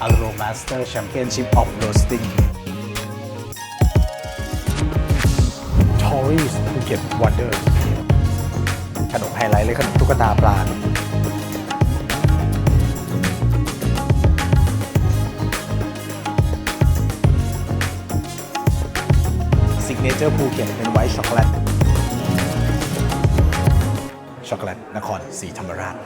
Aromaster Championship of Roasting Tories Phuket Wonder ขนมไฮไลท์เลยขนมตุ๊กตาปลาซิกเนเจอร์ภูเก็ตเป็นไวท์ช็อกโกแลตช็อกโกแลตนครศรีธรรมราช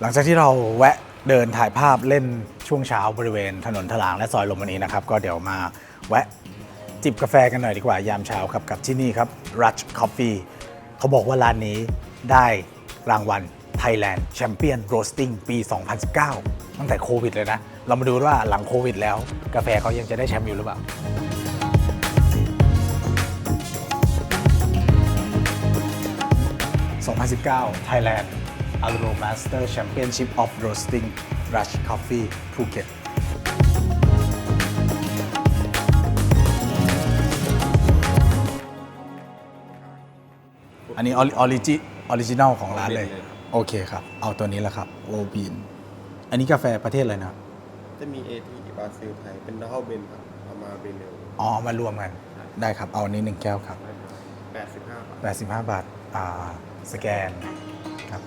หลังจากที่เราแวะ เดินถ่ายภาพเล่นช่วงเช้าบริเวณถนนถลางและซอยลมวันนี้นะครับ ก็เดี๋ยวมาแวะจิบกาแฟกันหน่อยดีกว่ายามเช้าครับกับที่นี่ครับ Rush Coffee เขาบอกว่าร้านนี้ได้รางวัล Thailand Champion Roasting ปี 2019 ตั้งแต่โควิดเลยนะ เรามาดูว่าหลังโควิดแล้ว กาแฟเขายังจะได้แชมป์อยู่หรือเปล่า2019 Thailand Aromaster Championship of Roasting Rush Coffee Phuket อันนี้ออริจิออริจินอลของร้านเลย โอเคครับ เอาตัวนี้แหละครับโอบีนอันนี้กาแฟประเทศอะไรนะ จะมีเอทีบราซิลไทย เป็นดับเบิลเบนครับเอามาเบนเนลอ๋อเอามารวมกัน ได้ครับ เอาอันนี้หนึ่งแก้วครับ 85บาท85 บาท อ่า สแกนครับ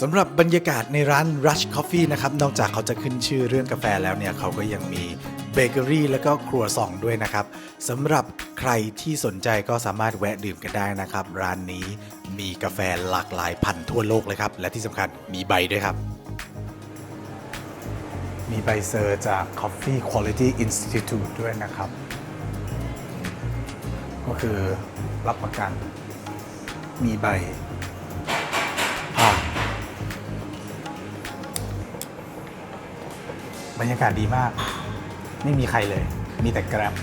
สำหรับบรรยากาศในร้าน Rush Coffee นะครับ นอกจากเขาจะขึ้นชื่อเรื่องกาแฟแล้วเนี่ย เขาก็ยังมีเบเกอรี่แล้วก็ครัวซองด้วยนะครับสำหรับใครที่สนใจก็สามารถแวะดื่มกันได้นะครับ ร้านนี้มีกาแฟหลากหลายพันธุ์ทั่วโลกเลยครับ และที่สำคัญมีใบด้วยครับ มีใบเซอร์จาก Coffee Quality Institute ด้วยนะครับ ก็คือรับประกัน มีใบ บรรยากาศดีมาก ไม่มีใครเลย มีแต่แกร็บ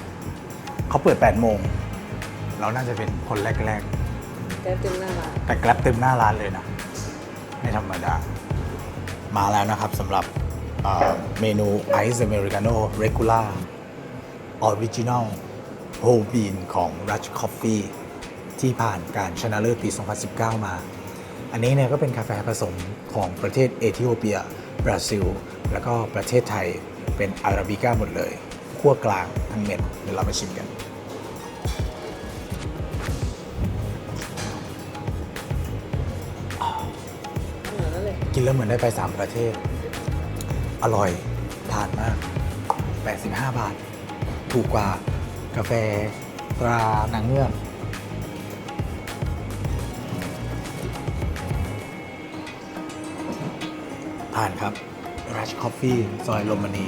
เขาเปิด 8 โมง เราน่าจะเป็นคนแรก แก๊ปเต็มหน้าร้านๆ แต่แกร็บเต็มหน้าร้านเลยนะ ไม่ธรรมดา มาแล้วนะครับสำหรับอ่าเมนูไอซ์อเมริกาโน่เรกูล่าออริจินอลโฮบีนของ Rush Coffee ที่ผ่านการชนะเลิศปี 2019 มา อันนี้เนี่ยก็เป็นกาแฟผสมของประเทศเอธิโอเปีย บราซิล แล้วก็ประเทศไทยเป็นอาราบิก้าหมดเลยขั้วกลางทั้งเม็ดเดี๋ยวเรามาชิมกัน กินแล้วเหมือนได้ไป 3 ประเทศ อร่อยทานมาก 85 บาท ถูกกว่ากาแฟตรานางเงือกผ่านครับ Rush Coffee ซอยลมมณี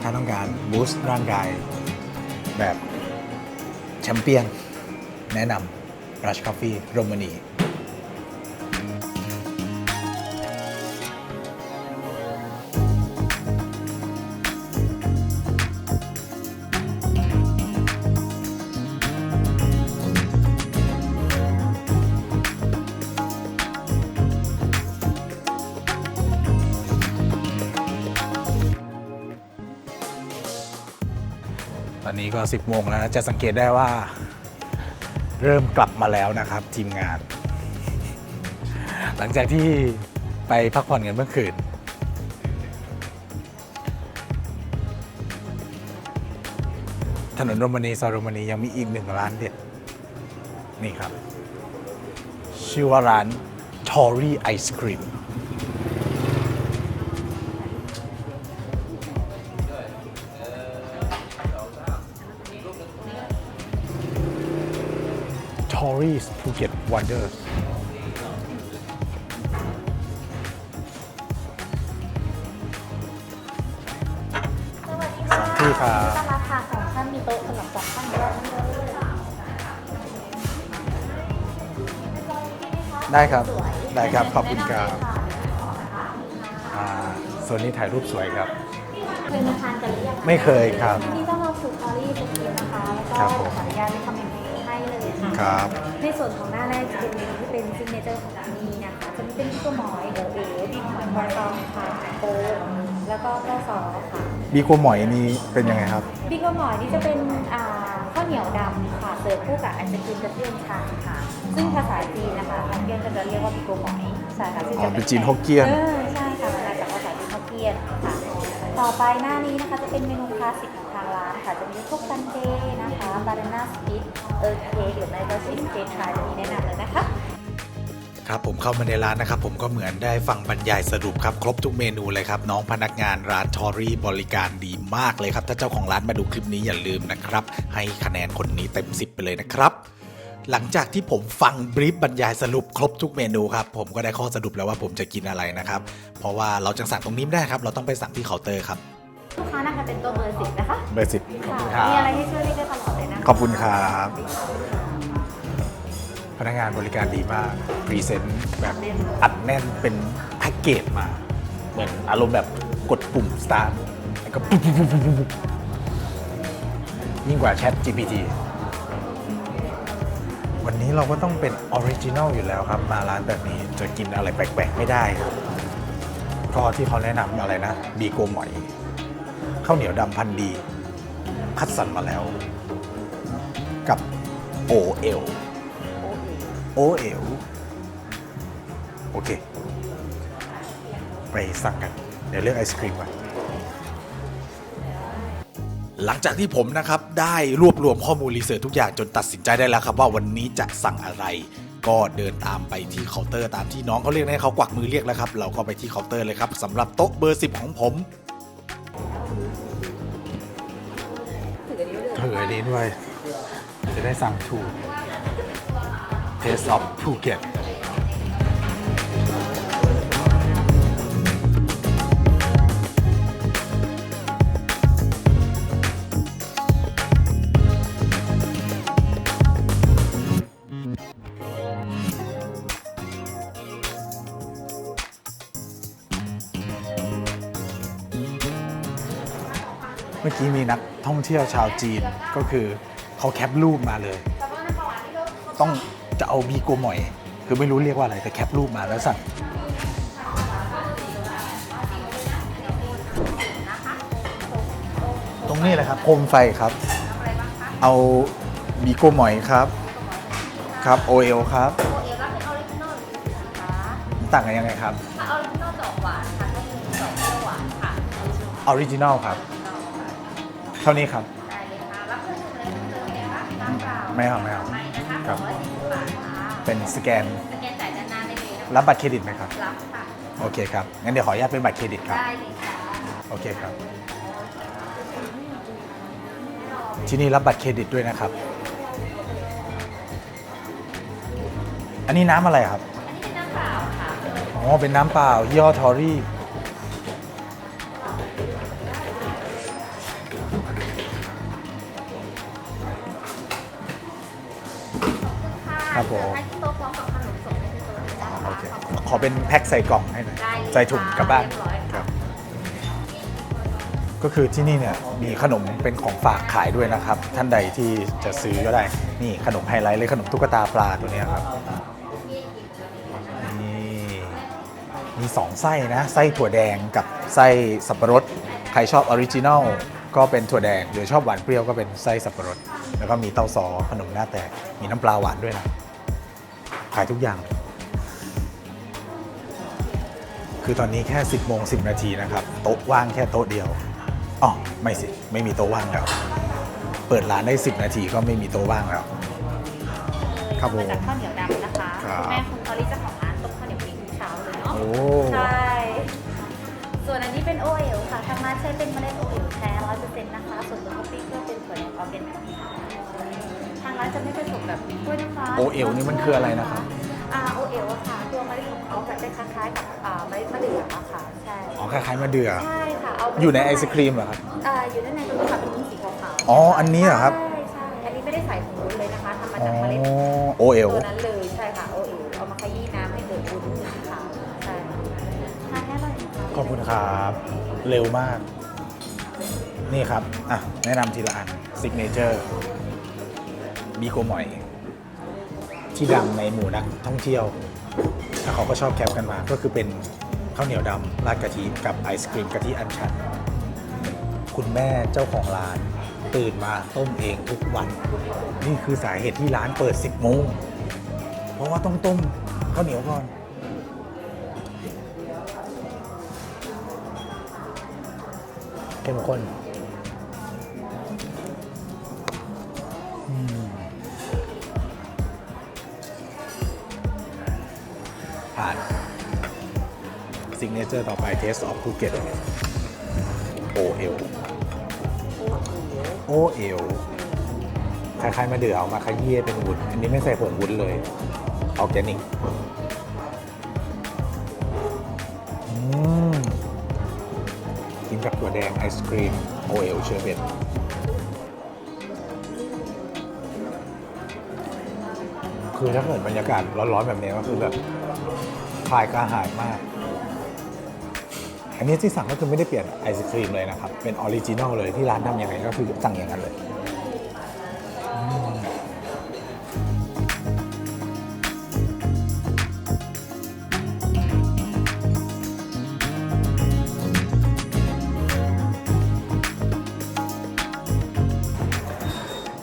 ถ้าต้องการบูสต์ร่างกาย แบบแชมเปี้ยน แนะนำ Rush Coffee ลมมณี ตอนนี้ก็ 10โมงแล้วนะจะสังเกตได้ว่า เริ่มกลับมาแล้วนะครับทีมงาน หลังจากที่ไปพักผ่อนกันเมื่อคืนถนนโรมานีซอยโรมานียังมีอีกหนึ่งร้านเด็ด นี่ครับ ชื่อว่าร้านทอรี่ภูเก็ตวัน เดอร์สองที่ครับราคาสองท่านมีโต๊ะสำหรับสองท่านด้วยได้ครับ ได้ครับ ขอบคุณครับอ่าส่วนนี้ถ่ายรูปสวยครับ เคยมาทานกันหรือยังไม่เคยครับที่นี่ต้องเราสู่คอรี่เป็นทีนะคะ แล้วก็ ค่ะครับในส่วนของหน้าแรกจะเป็นเมนูที่เป็นซิกเนเจอร์ของที่นี่นะคะจะมีเป็นข้าวหมอยโอเอ๋ดิบหอยบอลตองค่ะโป๊แล้วก็ข้าวซอค่ะบีโกหมอยนี่เป็นยังไงครับบิ๊กข้าวหมอยนี่จะเป็นอ่าข้าวเหนียวดำค่ะเสิร์ฟคู่กับไอศครีมกระเทียมชันค่ะ ซึ่งภาษาจีนนะคะทางเกียนก็จะเรียกว่าบิ๊กโกหมอยใช่ค่ะซึ่งอ๋อจะเป็นจีนฮกเกี้ยนเออใช่ค่ะมาจากภาษาจีนฮกเกี้ยนค่ะต่อไปหน้านี้นะคะจะเป็นเมนูคลาสสิกของทางร้านค่ะจะมีพวกซันเดย์นะคะ บานาน่าสปิตเออร์เค้กหรือไม่ก็ชิคเค้กทรายนี้แนะนำเลยนะคะครับผมเข้ามาในร้านนะครับ ผมก็เหมือนได้ฟังบรรยายสรุปครับ ครบทุกเมนูเลยครับ น้องพนักงานร้านทอรี่บริการดีมากเลยครับ ถ้าเจ้าของร้านมาดูคลิปนี้อย่าลืมนะครับ ให้คะแนนคนนี้เต็ม 10 ไปเลยนะครับหลังจากที่ผมฟังบรีฟบรรยายสรุปครบทุกเมนูครับ ผมก็ได้ข้อสรุปแล้วว่าผมจะกินอะไรนะครับ เพราะว่าเราจะสั่งตรงนี้ไม่ได้ครับ เราต้องไปสั่งที่เคาน์เตอร์ครับ ลูกค้านะคะเป็นตัวเบอร์สิบนะคะ เบอร์สิบขอบคุณคค่ะรับมีอะไรให้ช่วย ขอบคุณครับ พนักงานบริการดีมากพรีเซนต์แบบอัดแน่นเป็นแพ็กเกจมา เหมือนอารมณ์แบบกดปุ่ม start แล้วก็ปุ๊บปุ๊บปุ๊บปุ๊บยิ่งกว่าแชท GPT วันนี้เราก็ต้องเป็นออริจิน l ลอยู่แล้วครับ มาร้านแบบนี้จะกินอะไรแปลกๆ ไม่ได้ครับก็ที่เขาแนะนำอะไรนะ บีโกหมอยข้าวเหนียวดำพันดี คัดสรรมาแล้ว กับโอเอลโอเอลโอเค ไปสั่งกัน เดี๋ยวเลือกไอศครีมก่อนหลังจากที่ผมนะครับได้รวบรวมข้อมูลรีเสิร์ชทุกอย่างจนตัดสินใจได้แล้วครับว่าวันนี้จะสั่งอะไร ก็เดินตามไปที่เคาน์เตอร์ตามที่น้องเขาเรียกให้เขากวักมือเรียกแล้วครับเราก็ไปที่เคาน์เตอร์เลยครับสำหรับโต๊ะเบอร์ 10 ของผมเถือดีด้วย จะได้สั่งถูก Taste of Phuket เมื่อกี้มีนักท่องเที่ยวชาวจีนก็คือ เขาแคปรูปมาเลยต้องจะเอาบีโกหมอย คือไม่รู้เรียกว่าอะไรแต่แคปรูปมาแล้วสั่งตรงนี้เลยครับโคมไฟครับ เอาบีโกหมอยครับ ครับโอเอลครับโอเอลรับเป็นออริจินอลนะคะต่างกันยังไงครับถ้าออริจินอลจะออกหวานค่ะก็คือดอกเปรี้ยวหวานค่ะออริจินอลครับ เท่านี้ครับ ไม่เอาไม่เอาไม่นะคะครับ สองร้อยสี่สิบบาทค่ะเป็นสแกนสแกนจ่ายด้านหน้าได้เลยนะคะรับบัตรเครดิตไหมครับ รับค่ะ โอเคครับ งั้นเดี๋ยวขออนุญาตเป็นบัตรเครดิตครับ ได้เลยค่ะโอเคครับ ที่นี่รับบัตรเครดิตด้วยนะครับ อันนี้น้ำอะไรครับ อันนี้เป็นน้ำเปล่าค่ะ อ๋อ เป็นน้ำเปล่ายี่ห้อทอรี่ ครับผม ให้ที่โต๊ะพร้อมกับขนมส่งให้ที่โต๊ะเลยนะคะโอเคขอเป็นแพ็คใส่กล่องให้หน่อย ได้เลยใส่ถุงกลับบ้าน เรียบร้อยคค่ะรับ ก็คือที่นี่เนี่ยมีขนมเป็นของฝากขายด้วยนะครับ ท่านใดที่จะซื้อก็ได้ นี่ขนมไฮไลท์เลยขนมตุ๊กตาปลาตัวเนี้ยครับนี่มีสองไส้นะ ไส้ถั่วแดงกับไส้สับปะรด ใครชอบออริจินัลก็เป็นถั่วแดง หรือชอบหวานเปรี้ยวก็เป็นไส้สับปะรด แล้วก็มีเต้าซอขนมหน้าแตกมีน้ำปลาหวานด้วยนะ ขายทุกอย่าง คือตอนนี้แค่ 10โมง10 นาทีนะครับ โต๊ะว่างแค่โต๊ะเดียวอ๋อไม่สิ ไม่มีโต๊ะว่างแล้ว เปิดร้านได้ 10 นาทีก็ไม่มีโต๊ะว่างแล้ว ครับผมมาจากข้าวเหนียวดำนะคะครับณแม่คุณตอรี่เจ้าของร้านต้มข้าวเหนียวปิ้งทุกเช้าเลยเนาะ โอ้ ใช่ ส่วนอันนี้เป็นโอเอลค่ะ ทางร้านใช้เป็นเมล็ดโอเอลแท้ร้อยเปอร์เซ็นต์นะคะ ส่วนตัวคอฟฟี่ก็เป็นส่วนของออร์แกนิกทางร้านจะไม่ผสมแบบกล้วยน้ำว้าโอเอลนี่มันคืออะไรนะครับ อ่าโอเอลอะค่ะ ตัวเมล็ดของเขาจะคล้ายๆกับอ่าเมล็ดมะเดื่ออะค่ะ ใช่ อ๋อคล้ายๆมะเดื่อ ใช่ค่ะ เอาอยู่ในไอศครีมเหรอครับ อ่าอยู่ด้านในตรงนี้ค่ะเป็นสีขาวๆอ๋ออันนี้เหรอครับ ใช่ใช่อันนี้ไม่ได้ใส่ถุงมือเลยนะคะทำมาอ๋อจากเมล็ดโอเอลตัวนั้นเลย ใช่ค่ะ โอเอลเอามาขยี้น้ำให้เกิดวุ้นเป็นสีขาวใช่ทานแค่อร่อยนะคะขอบคุณครับ เร็วมาก นี่ครับ อะ แนะนำทีละอันซิกเนเจอร์ บีโกหมอย ที่ดังในหมู่นักท่องเที่ยวถ้าเขาก็ชอบแคปกันมา ก็คือเป็นข้าวเหนียวดำราดกะทิกับไอศครีมกะทิอัญชัน คุณแม่เจ้าของร้าน ตื่นมาต้มเองทุกวัน นี่คือสาเหตุที่ร้านเปิด 10โมงเพราะว่าต้องต้มข้าวเหนียวก่อนเข้มข้น ซิงเนเจอร์ต่อไป Taste of Phuket โอเอลโอเอลคล้ายๆมาเดือเอามาขยี้เป็นวุ้นอันนี้ไม่ใส่ผงวุ้นเลยออร์แกนิกอืมกินกับตัวแดงไอศครีมโอเอลเชอร์เบตคือถ้าเกิดบรรยากาศร้อนๆแบบนี้ก็คือแบบคลายกระหายมาก อันนี้ที่สั่งก็คือไม่ได้เปลี่ยนไอศครีมเลยนะครับ เป็นออริจินอลเลยที่ร้านทำยังไงก็คือสั่งอย่างนั้นเลย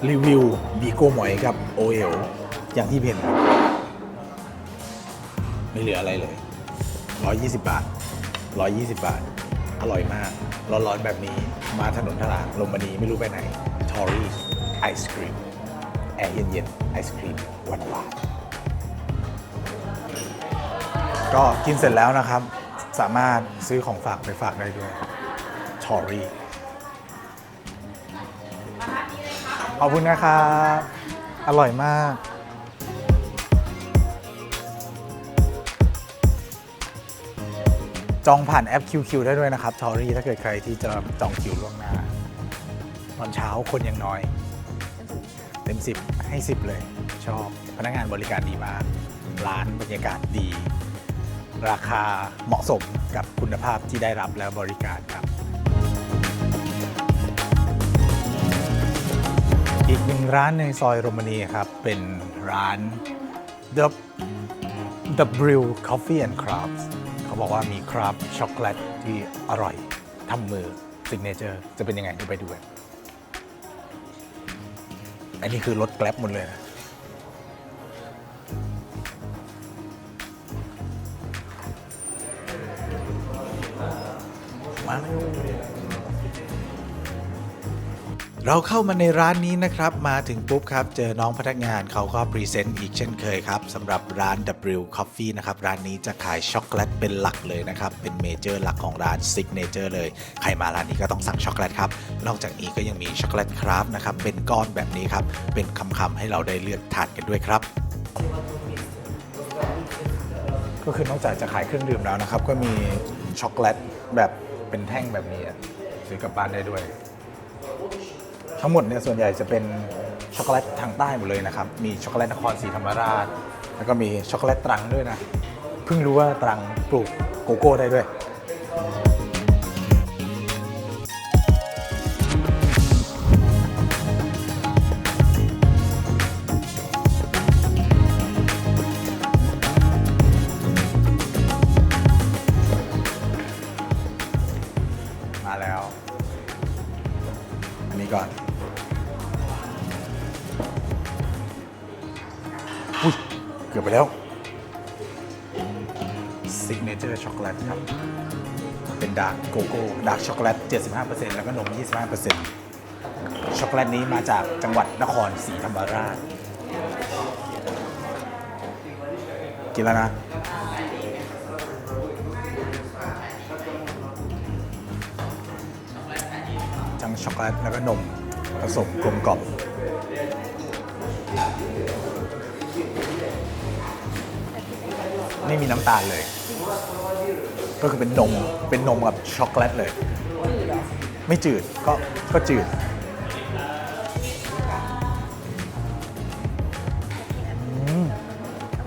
รีวิวบีโก้หมอยกับโอเอลอย่างที่เห็นไม่เหลืออะไรเลย 120 บาท 120 บาท อร่อยมาก ร้อนๆแบบนี้ มาถนนทลางลมบันีไม่รู้ไปไหน ทอรี่ไอศครีม แอร์เย็นๆ ไอศครีมหวานวานๆก็กินเสร็จแล้วนะครับ สามารถซื้อของฝากไปฝากได้ด้วยทอรี่ขอบคุณนะครับ อร่อยมาก จองผ่านแอป QQ ได้ด้วยนะครับทอรี่ถ้าเกิดใครที่จะจองคิวล่วงหน้า ตอนเช้าคนยังน้อย เต็ม 10 ให้ 10 เลย ชอบพนักงานบริการดีมาก ร้านบรรยากาศดี ราคาเหมาะสมกับคุณภาพที่ได้รับและบริการครับ อีกหนึ่งร้านในซอยโรมานีครับ เป็นร้าน The The Brew Coffee and Crafts บอกว่ามีคราฟช็อกโกแลตที่อร่อยทำมือซิกเนเจอร์จะเป็นยังไงเดี๋ยวไปดูกันอันนี้คือรถแกล็บหมดเลยนะมาเร็ว เราเข้ามาในร้านนี้นะครับ มาถึงปุ๊บครับ เจอน้องพนักงานเขาก็พรีเซนต์อีกเช่นเคยครับสำหรับร้าน W Coffee นะครับ ร้านนี้จะขายช็อกโกแลตเป็นหลักเลยนะครับ เป็นเมเจอร์หลักของร้านซิกเนเจอร์เลย ใครมาร้านนี้ก็ต้องสั่งช็อกโกแลตครับ นอกจากนี้ก็ยังมีช็อกโกแลตคราฟต์นะครับ เป็นก้อนแบบนี้ครับ เป็นคำๆให้เราได้เลือกทานกันด้วยครับ ก็คือนอกจากจะขายเครื่องดื่มแล้วนะครับ ก็มีช็อกโกแลตแบบเป็นแท่งแบบนี้ซื้อกลับบ้านได้ด้วย ทั้งหมดเนี่ยส่วนใหญ่จะเป็นช็อกโกแลตทางใต้หมดเลยนะครับ มีช็อกโกแลตนครศรีธรรมราช แล้วก็มีช็อกโกแลตตรังด้วยนะ เพิ่งรู้ว่าตรังปลูกโกโก้ได้ด้วย โกแลต 75%แล้วก็นม 25%ช็อกโกแลตนี้มาจากจังหวัดนครศรีธรรมราช กินแล้วนะทั้งช็อกโกแลตแล้วก็นมผสมกลมกล่อมไม่มีน้ำตาลเลย ก็คือเป็นนม เป็นนมกับช็อกโกแลตเลย ไม่จืดก็ก็จืด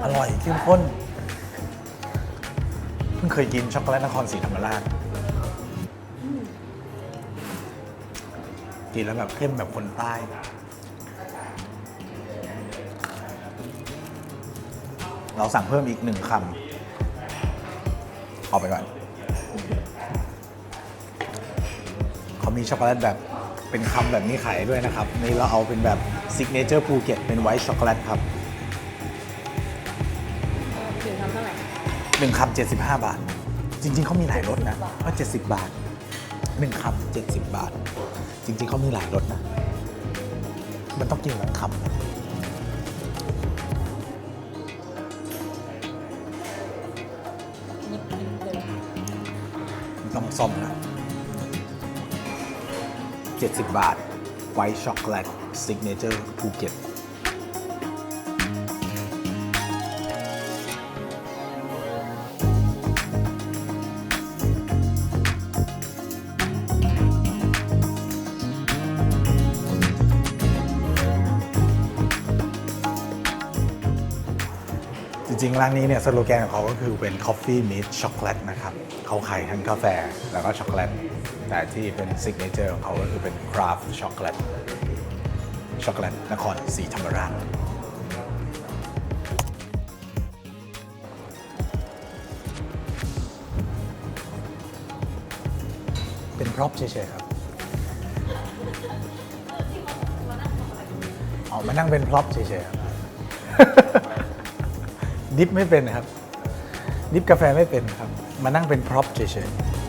อร่อยเข้มข้น เพิ่งเคยกินช็อกโกแลตนครศรีธรรมราช กินแล้วแบบเข้มแบบคนใต้ เราสั่งเพิ่มอีกหนึ่งคำเอาไปก่อน เขามีช็อกโกแลตแบบเป็นคำแบบนี้ขายด้วยนะครับ นี่เราเอาเป็นแบบซิกเนเจอร์ภูเก็ตเป็นไวท์ช็อกโกแลตครับถึงทำเท่าไหร่หนึ่งคำ75บาท จริง ๆเขามีหลายรสนะก็70บาทหนึ่งคำเจ็ดสิบบาท จริง ๆเขามีหลายรสนะ มันต้องกินทั้งคำนะยิบยิบเลยต้องซ่อมนะ 70 บาท ไวช็อกโกแลตซิกเนเจอร์ภูเก็ตจริงๆ ร้านนี้เนี่ยสโลแกนของเขาก็คือเป็น Coffee Meet Chocolate นะครับ เขาขายทั้งกาแฟแล้วก็ช็อกโกแลต แต่ที่เป็นซิกเนเจอร์ของเขาก็คือเป็น Craft Chocolate ช็อกโกแลตนครศรีธรรมราชเป็นพร็อพเฉยๆครับออกมานั่งเป็นพร็อพเฉยๆครับ ดิฟไม่เป็นครับ ดิฟกาแฟไม่เป็นครับ มานั่งเป็นพร็อพเฉยๆ